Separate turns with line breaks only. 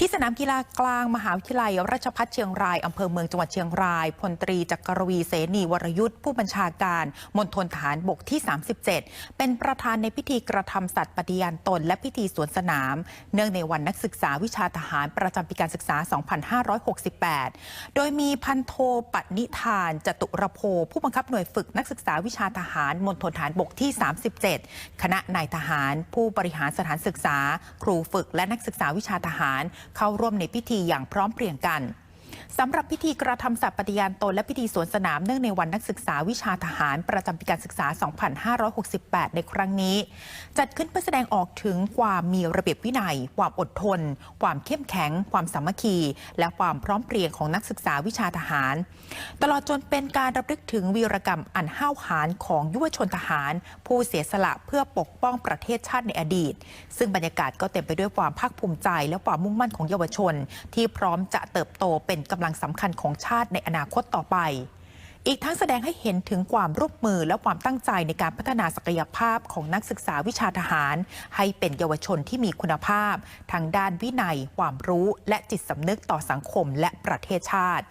ที่สนามกีฬากลางมหาวิทยาลัย ราชภัฏเชียงรายอำเภอเมืองจังหวัดเชียงรายพลตรีจักรวีเสนีวรยุทธ์ผู้บัญชาการมณฑลทหารบกที่ 37 เป็นประธานในพิธีกระทำสัตย์ปฏิญาณตน และพิธีสวนสนาม เนื่องในวันนักศึกษาวิชาทหารประจำปีการศึกษา 2568 โดยมีพันโทปณิธานจตุรโพผู้บังคับหน่วยฝึกนักศึกษาวิชาทหารมณฑลทหารบกที่ 37 คณะนายทหาร ผู้บริหารสถานศึกษา ครูฝึกและนักศึกษาวิชาทหารเข้าร่วมในพิธีอย่างพร้อมเพรียงกัน สำหรับพิธีกระทำสัตย์ปฏิญาณตนและพิธีสวนสนามเนื่องในวันนักศึกษาวิชาทหาร ประจำปีการศึกษา 2568 ในครั้งนี้ จัดขึ้นเพื่อแสดงออกถึงความมีระเบียบวินัย ความอดทน ความเข้มแข็ง ความสามัคคี และความพร้อมเพรียงของนักศึกษาวิชาทหาร ตลอดจนเป็นการรำลึกถึงวีรกรรมอันห้าวหาญของยุวชนทหาร ผู้เสียสละเพื่อปกป้องประเทศชาติในอดีต ซึ่งบรรยากาศก็เต็มไปด้วยความภาคภูมิใจ และความมุ่งมั่นของเยาวชน ที่พร้อมจะเติบโตเป็นกำลังสำคัญของชาติในอนาคตต่อไป อีกทั้งแสดงให้เห็นถึงความร่วมมือและความตั้งใจในการพัฒนาศักยภาพของนักศึกษาวิชาทหาร ให้เป็นเยาวชนที่มีคุณภาพ ทางด้านวินัย ความรู้ และจิตสำนึกต่อสังคมและประเทศชาติ